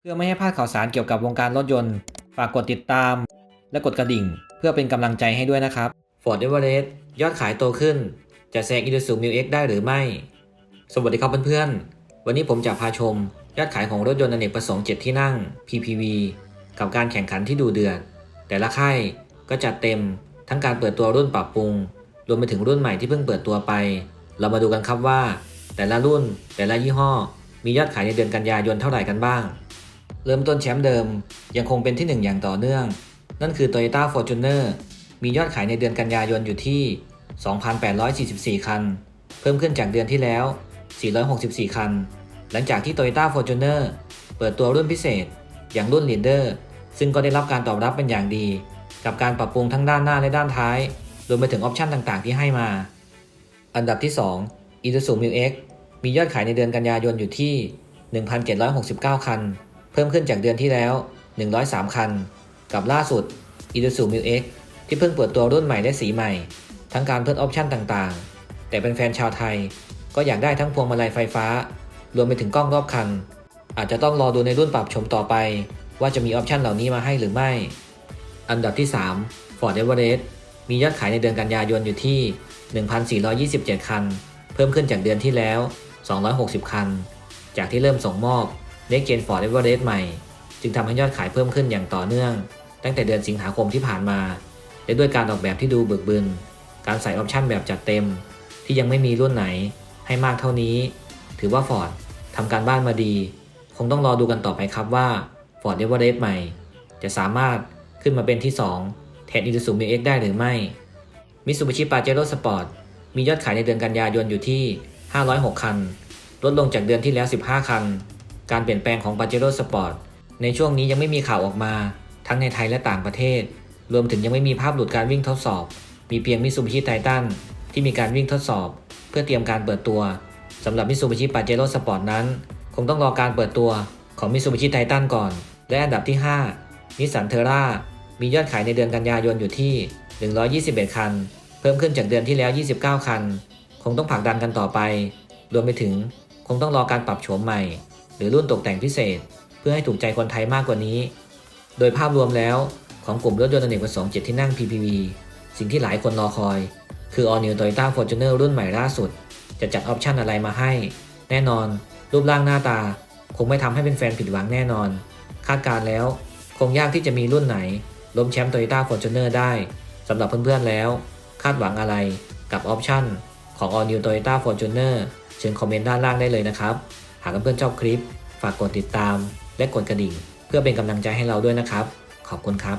เพื่อไม่ให้พลาดข่าวสารเกี่ยวกับวงการรถยนต์ ฝากกดติดตาม และกดกระดิ่ง เพื่อเป็นกำลังใจให้ด้วยนะครับ Ford Everest ยอดขายโตขึ้น จะแซง Isuzu Mu X ได้หรือไม่ สวัสดีครับเพื่อนๆ วันนี้ผมจะพาชม ยอดขายของรถยนต์อเนกประสงค์ 7 ที่นั่ง PPV กับการแข่งขันที่ดูเดือด แต่ละค่ายก็จัดเต็มทั้งการเปิดตัวรุ่นปรับปรุง รวมไปถึงรุ่นใหม่ที่เพิ่งเปิดตัวไป เรามาดูกันครับว่า แต่ละรุ่นแต่ละยี่ห้อ มียอดขายในเดือนกันยายนเท่าไหร่กันบ้าง เริ่มต้นแชมป์เดิมยังคงเป็นที่ 1 อย่างต่อเนื่อง นั่นคือ Toyota Fortuner มียอดขายในเดือนกันยายนอยู่ที่ 2,844 คัน เพิ่มขึ้นจากเดือนที่แล้ว 464 คัน หลังจากที่ Toyota Fortuner เปิดตัวรุ่นพิเศษ อย่างรุ่น Leader ซึ่งก็ได้รับการตอบรับเป็นอย่างดี กับการปรับปรุงทั้งด้านหน้าและด้านท้าย รวมไปถึงออปชันต่างๆ ที่ให้มา อันดับที่ 2 Isuzu Mu X มียอดขายในเดือนกันยายนอยู่ที่ 1,769 คันเพิ่มขึ้นจากเดือนที่แล้ว 103 คัน กับล่าสุด Isuzu Mu X ที่เพิ่งเปิดตัวรุ่นใหม่และสีใหม่ ทั้งการเพิ่มออปชันต่างๆ แต่เป็นแฟนชาวไทย ก็อยากได้ทั้งพวงมาลัยไฟฟ้า รวมไปถึงกล้องรอบคัน อาจจะต้องรอดูในรุ่นปรับชมต่อไป ว่าจะมีออปชันเหล่านี้มาให้หรือไม่ อันดับที่ 3 Ford Everest มียอดขายในเดือนกันยายนอยู่ที่ 1,427 คัน เพิ่มขึ้นจากเดือนที่แล้ว 260 คัน จากที่เริ่มส่งมอบ Next Gen Ford Everest ใหม่ จึงทำให้ยอดขายเพิ่มขึ้นอย่างต่อเนื่อง ตั้งแต่เดือนสิงหาคมที่ผ่านมา และด้วยการออกแบบที่ดูเบิกบึน การใส่ออปชันแบบจัดเต็ม ที่ยังไม่มีรุ่นไหนให้มากเท่านี้ ถือว่า Ford ทำการบ้านมาดี คงต้องรอดูกันต่อไปครับว่า Ford Everest ใหม่ จะสามารถขึ้นมาเป็นที่ 2 แทน Isuzu Mu X ได้หรือไม่ Mitsubishi Pajero Sport มียอดขายในเดือนกันยายนอยู่ที่ 506 คัน ลดลงจากเดือนที่แล้ว 15 คัน การเปลี่ยนแปลงของ Pajero Sport ในช่วงนี้ยังไม่มีข่าวออกมา ทั้งในไทยและต่างประเทศ รวมถึงยังไม่มีภาพหลุดการวิ่งทดสอบ มีเพียง Mitsubishi Titan ที่มีการวิ่งทดสอบ เพื่อเตรียมการเปิดตัวสำหรับ Mitsubishi Pajero Sport นั้น คงต้องรอการเปิดตัวของ Mitsubishi Titan ก่อน และอันดับที่5 Nissan Terra มียอดขายในเดือนกันยายนอยู่ที่ 121 คัน เพิ่มขึ้นจากเดือนที่แล้ว 29 คัน คงต้องผลักดันกันต่อไป รวมไปถึงคงต้องรอการปรับโฉมใหม่ หรือรุ่นตกแต่งพิเศษ เพื่อให้ถูกใจคนไทยมากกว่านี้ โดยภาพรวมแล้วของกลุ่มรถยนต์อเนกประสงค์7ที่นั่ง PPV สิ่งที่หลายคนรอคอย คือ All New Toyota Fortuner รุ่นใหม่ล่าสุด จะจัดออปชันอะไรมาให้ แน่นอน รูปร่างหน้าตา คงไม่ทำให้เป็นแฟนผิดหวังแน่นอน คาดการแล้ว คงยากที่จะมีรุ่นไหนล้มแชมป์ Toyota Fortuner ได้สำหรับเพื่อนๆแล้ว คาดหวังอะไรกับออปชันของ All New Toyota Fortuner เชิญคอมเมนต์ด้านล่างได้เลยนะครับ หากเพื่อนๆชอบคลิป ฝากกดติดตามและกดกระดิ่ง เพื่อเป็นกำลังใจให้เราด้วยนะครับ ขอบคุณครับ